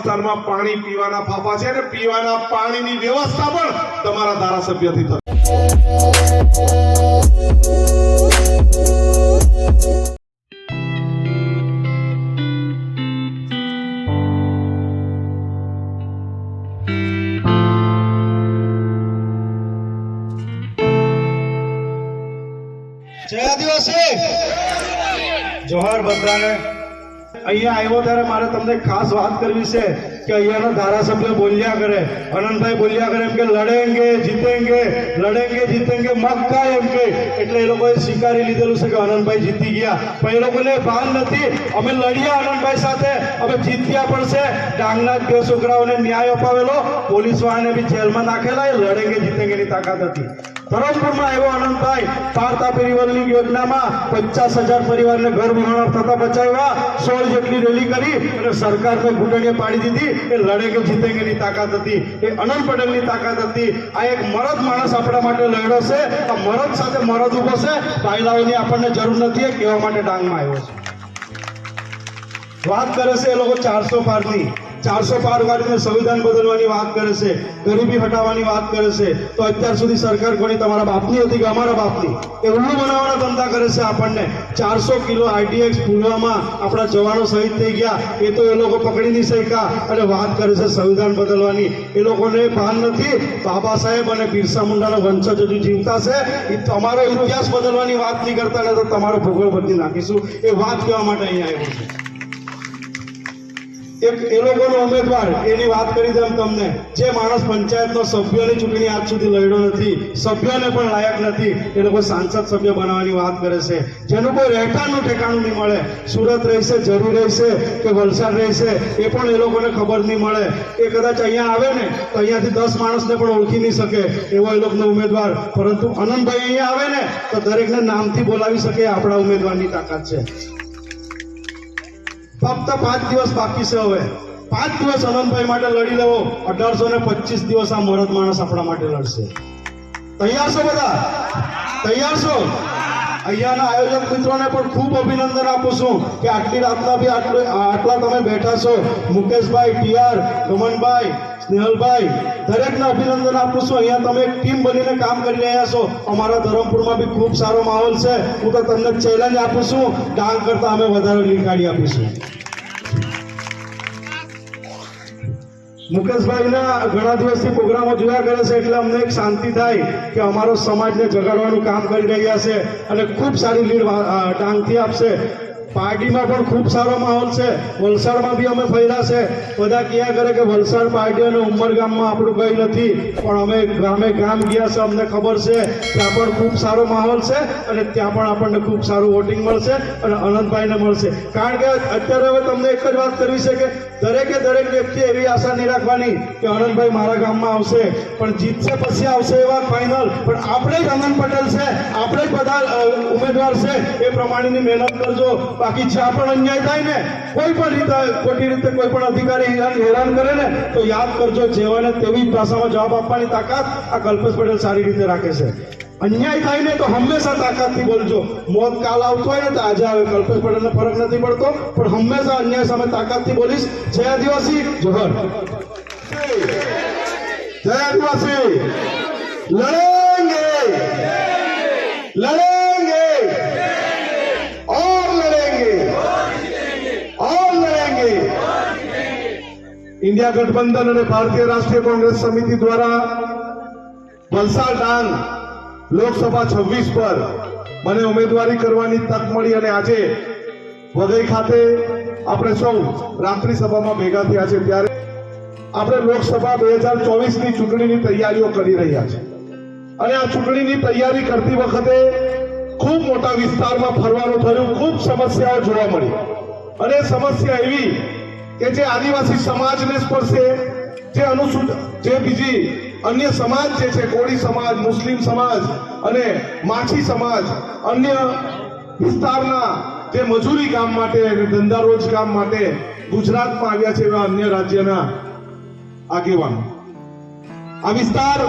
વિસ્તારમાં પાણી પીવાના ફાફા છે અને પીવાના પાણીની વ્યવસ્થા પણ તમારા ધારાસભ્યથી થશે. જય આદિવાસી! જોહાર બધાને અહીંયા આવ્યો ત્યારે મારે તમને ખાસ વાત કરવી છે કે અહીંયાના ધારાસભ્ય બોલ્યા કરે, અનંતભાઈ બોલ્યા કરે એમ કે લડેંગે, જીતેંગે લડેંગે, જીતેંગે મક્કા એમ કે. એટલે એ લોકોએ સ્વીકારી લીધેલું છે કે અનંતભાઈ જીતી ગયા. પણ એ લોકોને ભાન નથી. અમે લડ્યા અનંતભાઈ સાથે, અમે જીત્યા પણ છે. ડાંગના બે છોકરાઓને ન્યાય અપાવેલો. પોલીસ વાળાને બી જેલમાં નાખેલા. એ લડેંગે, જીતેંગેની તાકાત હતી. ધરમપુરમાં આવ્યો આનંદભાઈ થાય તાપી પરિવારની યોજનામાં પચાસ હજાર પરિવારને ઘર વિહોણા થતા બચાવ્યા. સોળ જેટલી રેલી કરી અને સરકારને ઘૂંટણીએ પાડી દીધી એ લડે કે જીતેંગેની તાકાત હતી, એ અનંત પટેલની તાકાત હતી. આ એક મરદ માણસ આપણા માટે લડ્યો છે આ મરદ સાથે મરદ ઊભો છે બાયલાઓની આપણને જરૂર નથી, એ કહેવા માટે ડાંગમાં આવ્યો છે. વાત કરે છે એ લોકો ચારસો પારની. ચારસો પાર કાઢીને સંવિધાન બદલવાની વાત કરે છે, ગરીબી હટાવવાની વાત કરે છે, તો અત્યાર સુધી સરકાર કોની તમારા બાપની હતી કે અમારા બાપની? એ ઉલ્લુ બનાવવાના ધંધા કરે છે આપણને. ચારસો કિલો આઈડીએક્સ પુલવામાં આપણા જવાનો શહીદ થઈ ગયા. એ તો એ લોકો પકડી નહીં શક્યા અને વાત કરે છે સંવિધાન બદલવાની. એ લોકોને ભાન નથી. બાબા સાહેબ અને બિરસા મુંડાના વંશજ હજુ જીવતા છે. એ તમારો ઇતિહાસ બદલવાની વાત નહીં કરતા ને તો તમારો ભૂગોળ બદલી નાખીશું. એ વાત કહેવા માટે અહીંયા આવ્યો છે. એક એ લોકોનો ઉમેદવાર, એની વાત કરી દઉં તમને. જે માણસ પંચાયતનો સભ્યની ચૂંટણી આજ સુધી લડ્યો નથી, સભ્યને પણ લાયક નથી, એ લોકો સાંસદ સભ્ય બનાવવાની વાત કરે છે. જેનું કોઈ રહેઠાણનું ઠેકાણું નહીં મળે. સુરત રહેશે, જરૂર રહેશે કે વલસાડ રહેશે, એ પણ એ લોકોને ખબર નહીં મળે. એ કદાચ અહીંયા આવે ને, તો અહીંયાથી દસ માણસને પણ ઓળખી નહીં શકે એવો એ લોકોનો ઉમેદવાર. પરંતુ અનંતભાઈ અહીંયા આવે ને, તો દરેકને નામથી બોલાવી શકે આપણા ઉમેદવારની તાકાત છે. ફક્ત પાંચ દિવસ બાકી છે હવે. પાંચ દિવસ અનંતભાઈ માટે લડી લેવો, અઢારસો ને પચીસ દિવસ આ મરદ માણસ આપણા માટે લડશે. તૈયાર છો બધા? તૈયાર છો? અહીંયાના આયોજક મિત્રોને પણ ખૂબ અભિનંદન આપું છું કે આટલી રાતના બી આટલું આટલા તમે બેઠા છો. મુકેશભાઈ ટીઆર ગમનભાઈ સ્નેહલભાઈ, દરેકને અભિનંદન આપું છું. અહીંયા તમે એક ટીમ બનીને કામ કરી રહ્યા છો. અમારા ધરમપુરમાં બી ખૂબ સારો માહોલ છે. હું તો તમને ચેલેન્જ આપું છું. ડાંગ કરતા અમે વધારે લીડ કાઢી આપીશું. મુકેશભાઈના ઘણા દિવસથી પ્રોગ્રામો જોયા કરે છે એટલે અમને એક શાંતિ થાય કે અમારો સમાજને જગાડવાનું કામ કરી રહ્યા છે અને ખૂબ સારી લીડ ડાંગથી આપશે. પાર્ટીમાં પણ ખૂબ સારો માહોલ છે. વલસાડમાં બી અમે ફર્યા છે. બધા કહ્યા કરે કે વલસાડ પાર્ટી અને ઉમરગામમાં આપણું કંઈ નથી. પણ અમે ગામે ગામ ગયા છે, અમને ખબર છે. ત્યાં પણ ખૂબ સારો માહોલ છે અને ત્યાં પણ આપણને ખૂબ સારું વોટિંગ મળશે અને અનંતભાઈને મળશે. કારણ કે અત્યારે હવે તમને એક જ વાત કરવી છે કે દરેકે દરેક વ્યક્તિ એવી આશા નહીં રાખવાની કે આનંદભાઈ મારા ગામમાં આવશે, પણ જીતશે પછી આવશે એવા ફાઇનલ પણ આપણે જ આનંદ પટેલ છે, આપણે જ બધા ઉમેદવાર છે, એ પ્રમાણેની મહેનત કરજો. બાકી જ્યાં પણ અન્યાય થાય ને, કોઈ પણ રીતે, ખોટી રીતે કોઈ પણ અધિકારી હેરાન કરે ને, તો યાદ કરજો, જેવાને તેવી ભાષામાં જવાબ આપવાની તાકાત આ કલ્પેશ પટેલ સારી રીતે રાખે છે. અન્યાય થાય ને તો હંમેશા તાકાતથી બોલજો મોત કાલ આવતો હોય ને તો આજે આવે કલ્પેશ પટેલને ફરક નથી પડતો પણ હંમેશા અન્યાય સામે તાકાતથી બોલીશ જય આદિવાસી જોહર જય આદિવાસી લડેંગે લડેંગે ઓર લડેંगे ઓર લડેंगे ઇન્ડિયા ગઠબંધન અને ભારતીય રાષ્ટ્રીય કોંગ્રેસ સમિતિ દ્વારા વલસાડ ડાંગ લોકસભા છવ્વીસ પર મને ઉમેદવારી કરવાની તક મળી અને આજે વઘઈ ખાતે આપણે સૌ રાત્રિ સભામાં ભેગા થયા છે ત્યારે આપણે લોકસભા બે હજાર ચોવીસની ચૂંટણીની તૈયારીઓ કરી રહ્યા છે. અને આ ચૂંટણીની તૈયારી કરતી વખતે ખૂબ મોટા વિસ્તારમાં ફરવાનું થયું, ખૂબ સમસ્યાઓ જોવા મળી. અને સમસ્યા એવી કે જે આદિવાસી સમાજને સ્પર્શે, જે અનુસૂચિત, જે બીજી અન્ય સમાજ જે છે, કોળી સમાજ, મુસ્લિમ સમાજ અને માછી સમાજ, અન્ય વિસ્તારના જે મજૂરી કામ માટે ધંધા રોજ કામ માટે ગુજરાતમાં આવ્યા છે એવા અન્ય રાજ્યના આગેવાનો. આ વિસ્તાર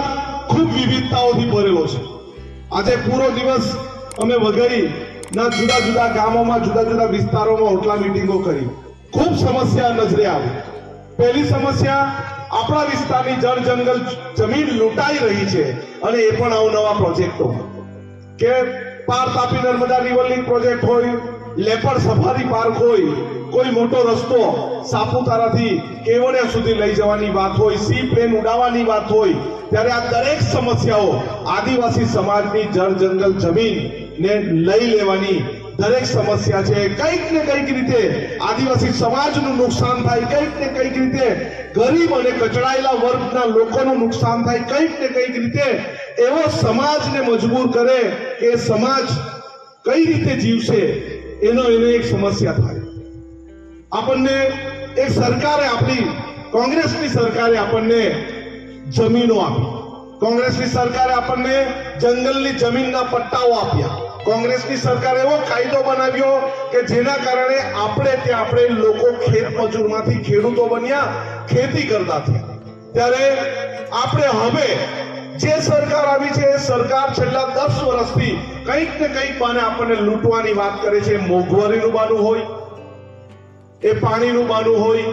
ખૂબ વિવિધતાઓથી ભરેલો છે. આજે પૂરો દિવસ અમે વઘઈ ના જુદા જુદા ગામોમાં, જુદા જુદા વિસ્તારોમાં હોટલા મિટિંગો કરી. ખૂબ સમસ્યા નજરે આવી. પહેલી સમસ્યા આપણા વિસ્તારની જળ જંગલ જમીન લૂંટાઈ રહી છે અને એ પણ અવનવા પ્રોજેક્ટો. કે પાર Tapi Narmada river link project હોય, લેપર સફારી પાર્ક હોય, કોઈ મોટો રસ્તો સાપુતારાથી કેવડિયા સુધી લઈ જવાની વાત હોય, સી પ્લેન ઉડાવવાની વાત હોય, ત્યારે આ દરેક સમસ્યાઓ આદિવાસી સમાજની જળ જંગલ જમીન ને લઈ લેવાની દરેક સમસ્યા છે. કંઈક ને કંઈક રીતે આદિવાસી સમાજનું નુકસાન થાય, કંઈક ને કંઈક રીતે ગરીબ અને કચડાયેલા વર્ગના લોકોનું નુકસાન થાય, કંઈક ને કંઈક રીતે એવો સમાજને મજબૂર કરે કે સમાજ કઈ રીતે જીવશે, એનો એને એક સમસ્યા થાય. આપણને એક સરકારે આપણી, કોંગ્રેસની સરકારે આપણને જમીનો આપી. કોંગ્રેસની સરકારે આપણને જંગલની જમીનના પટ્ટાઓ આપ્યા. કોંગ્રેસની સરકાર એવો કાયદો બનાવ્યો કે જેના કારણે આપણે ત્યાં આપણે લોકો ખેત મજૂરમાંથી ખેડૂતો બન્યા, ખેતી કરતા થયા. ત્યારે આપણે હવે જે સરકાર આવી છે, એ સરકાર છેલ્લા દસ વર્ષથી કંઈક ને કંઈક બાને આપણને લૂંટવાની વાત કરે છે. મોંઘવારીનું બાનું હોય, એ પાણીનું બાનું હોય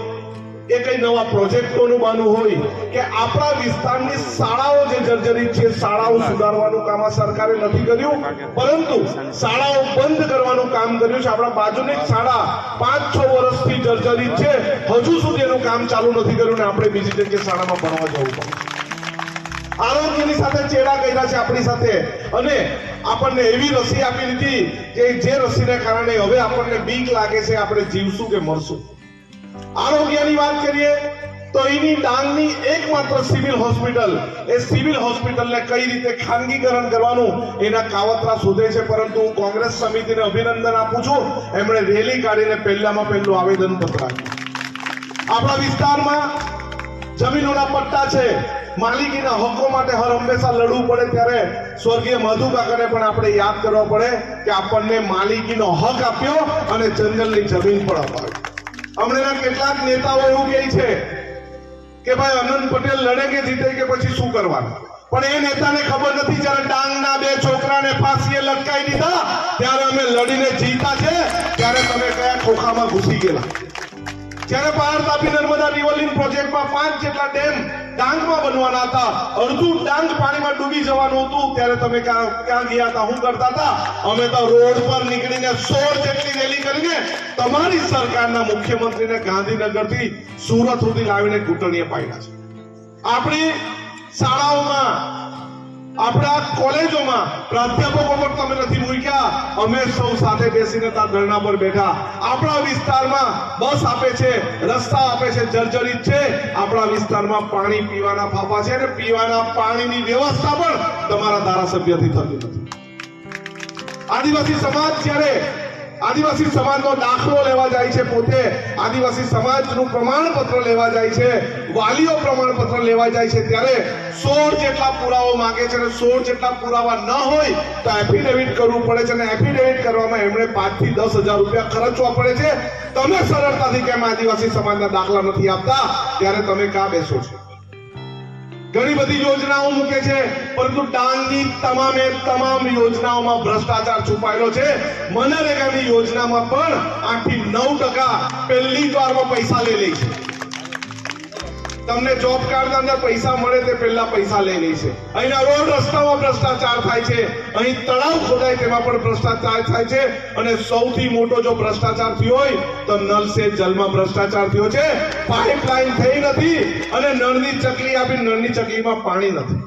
એ કઈ નવા પ્રોજેક્ટોનું બાનું હોય કે આપણા વિસ્તારની શાળાઓ જે જર્જરિત છે, શાળાઓ સુધારવાનું કામ આ સરકારે નથી કર્યું, પરંતુ શાળાઓ બંધ કરવાનું કામ કર્યું છે. આપણા બાજુની શાળા પાંચ છ વર્ષથી જર્જરિત છે. હજુ સુધી એનું કામ ચાલુ નથી કર્યું ને આપણે બીજી જગ્યાએ શાળામાં ભણવા જવું પડે. આરોગ્યની સાથે ચેડા કર્યા છે આપણી સાથે. અને આપણને એવી રસી આપી દીધી કે જે રસીને કારણે હવે આપણને બીક લાગે છે, આપણે જીવશું કે મરશું. આરોગ્યની વાત કરીએ તો એની ડાંગની એકમાત્ર સિવિલ હોસ્પિટલ એ સિવિલ હોસ્પિટલને કઈ રીતે ખાનગીકરણ કરવાનું એના કાવતરા શોધે છે. પરંતુ હું કોંગ્રેસ સમિતિને અભિનંદન આપું છું. એમણે રેલી કાઢીને પહેલામાં પહેલું આવેદન પત્ર આપણા વિસ્તારમાં જમીનોના પટ્ટા છે. માલિકીના હકો માટે હર હંમેશા લડવું પડે ત્યારે સ્વર્ગીય મધુ પણ આપણે યાદ કરવા પડે કે આપણને માલિકીનો હક આપ્યો અને જંગલની જમીન પણ અપાવી. હમણાંના કેટલાક નેતાઓ એવું કહે છે કે ભાઈ અનંત પટેલ લડે કે જીતે કે પછી શું કરવાનું? પણ એ નેતાને ખબર નથી, જ્યારે ડાંગના બે છોકરાને ફાંસીએ લટકાઈ દીધા, ત્યારે અમે લડીને જીતા છે, ત્યારે તમે કયા ખોખામાં ઘૂસી ગયેલા? જ્યારે પાર તાપી નર્મદા રિવરલિંગ પ્રોજેક્ટમાં પાંચ જેટલા ડેમ ડાંગમાં બનવાના હતા, અડધું ડાંગ પાણીમાં ડૂબી જવાનું હતું, ત્યારે તમે ક્યાં ગયા હતા? શું કરતા હતા? અમે તો રોડ પર નીકળીને સોળ જેટલી રેલી કરીને તમારી સરકારના મુખ્યમંત્રીને ગાંધીનગરથી સુરત સુધી લાવીને ઘૂંટણીએ પાડ્યા છે. આપણી શાળાઓમાં આપણા કોલેજોમાં પ્રાધ્યાપકો પણ તમે નથી મૂક્યા. અમે સૌ સાથે બેસીને ત્યાં ધરણા પર બેઠા. આપણા વિસ્તારમાં બસ આપે છે, રસ્તા આપે છે, જર્જરિત છે. આપણા વિસ્તારમાં પાણી પીવાના ફાફા છે અને પીવાના પાણીની વ્યવસ્થા પણ તમારા ધારાસભ્યથી થતી નથી. આદિવાસી સમાજ જ્યારે આદિવાસી સમાજનો દાખલો લેવા જાય છે પોતે. આદિવાસી સમાજનું પ્રમાણપત્ર લેવા જાય છે. વાલીઓ પ્રમાણપત્ર લેવા જાય છે. ત્યારે સોળ જેટલા પુરાવો માંગે છે અને સોળ જેટલા પુરાવા ન હોય તો એફિડેવિટ કરવું પડે છે અને એફિડેવિટ કરવામાં એમણે પાંચથી દસ હજાર રૂપિયા ખર્ચવા પડે છે. તમે સરળતાથી કેમ આદિવાસી સમાજના દાખલા નથી આપતા? ત્યારે તમે કાં બેસો છો? ઘણી બધી યોજનાઓ મૂકે છે, પરંતુ ડાંગની તમામે તમામ યોજનાઓમાં ભ્રષ્ટાચાર છુપાયેલો છે. મનરેગાની યોજનામાં પણ આઠથી નવ ટકા પહેલી વારમાં પૈસા લઈ લે છે. તમને જોબ કાર્ડ અંદર પૈસા મળે તે પહેલા પૈસા લઈ લે છે. અહીંના રોડ રસ્તામાં ભ્રષ્ટાચાર થાય છે. અહીં તળાવ ખોદાય તેમાં પણ ભ્રષ્ટાચાર થાય છે. અને સૌથી મોટો જો ભ્રષ્ટાચાર થયો હોય, તો નલ સે જલમાં ભ્રષ્ટાચાર થયો છે. પાઇપલાઇન થઈ નથી અને નળની ચકલી આપી નળની ચકલીમાં પાણી નથી.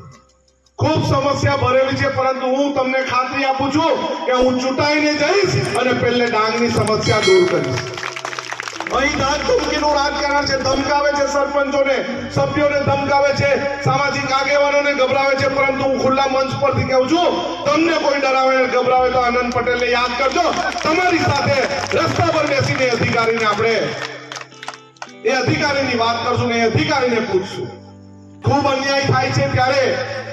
ખૂબ સમસ્યા ભરેલી છે, પરંતુ હું તમને ખાતરી આપું છું કે હું ચૂંટાઈને જઈશ અને પહેલે ડાંગની સમસ્યા દૂર કરીશ. અહીં ધાક ધમકીનું રાજકારણ છે. ધમકાવે છે સરપંચોને, સભ્યોને ધમકાવે છે, સામાજિક આગેવાનોને ગભરાવે છે. પરંતુ હું ખુલ્લા મંચ પરથી કહું છું, તમને કોઈ ડરાવે ગભરાવે તો આનંદ પટેલને યાદ કરજો. તમારી સાથે રસ્તા પર બેસીને અધિકારીને આપણે એ અધિકારીની વાત કરશું ને એ અધિકારીને પૂછશું. ખૂબ અન્યાય થાય છે ત્યારે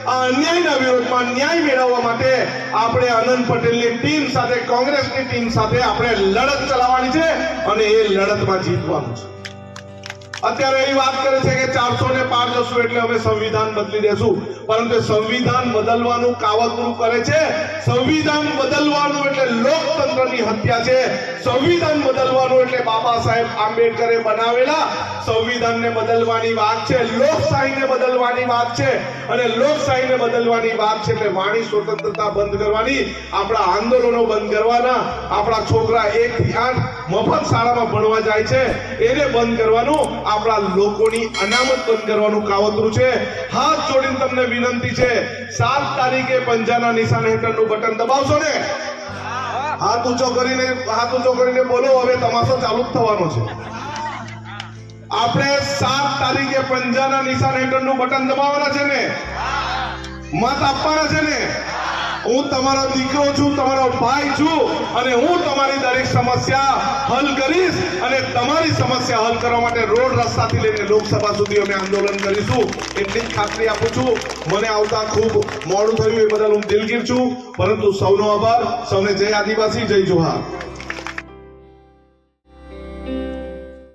આ અન્યાયના વિરોધમાં ન્યાય મેળવવા માટે આપણે આનંદ પટેલની ટીમ સાથે, કોંગ્રેસની ટીમ સાથે આપણે લડત ચલાવવાની છે અને એ લડતમાં જીતવાનું છે. અત્યારે એ વાત કરે છે કે ચારસો ને પાર જશું એટલે અમે સંવિધાન બદલી દેશું. પરંતુ સંવિધાન બદલવાનું કાવતરું કરે છે. સંવિધાન બદલવાનું એટલે લોકતંત્રની હત્યા છે. સંવિધાન બદલવાનું એટલે બાબા સાહેબ આંબેડકરે બનાવેલા સંવિધાનને બદલવાની વાત છે. લોકશાહીને બદલવાની વાત છે. અને લોકશાહીને બદલવાની વાત છે એટલે વાણી સ્વતંત્રતા બંધ કરવાની, આપણા આંદોલનો બંધ કરવાના, આપણા છોકરા એક થી આઠ મફત શાળામાં ભણવા જાય છે, એને બંધ કરવાનું આપણા લોકોની અનામત બંધ કરવાનું કાવતરું છે. હાથ જોડીને તમને વિનંતી છે, સાત તારીખે પંજાના નિશાન હેઠળનું બટન દબાવશો ને? હાથ ઊંચો કરીને, હાથ ઊંચો કરીને બોલો, હવે તમાશો ચાલુ જ થવાનો છે. આપણે સાત તારીખે પંજાના નિશાન હેઠળનું બટન દબાવવાના છે ને? મત આપવાના છે ને? હું તમારો દીકરો છું, તમારો ભાઈ છું અને હું તમારી દરેક સમસ્યા હલ કરીશ અને તમારી સમસ્યા હલ કરવા માટે રોડ રસ્તાથી લઈને લોકસભા સુધી અમે આંદોલન કરીશું. એટલી જ ખાતરી આપું છું. મને આવતા ખૂબ મોડું થયું, એ બદલ હું દિલગીર છું. પરંતુ સૌનો આભાર. સૌને જય આદિવાસી, જય જોહાર.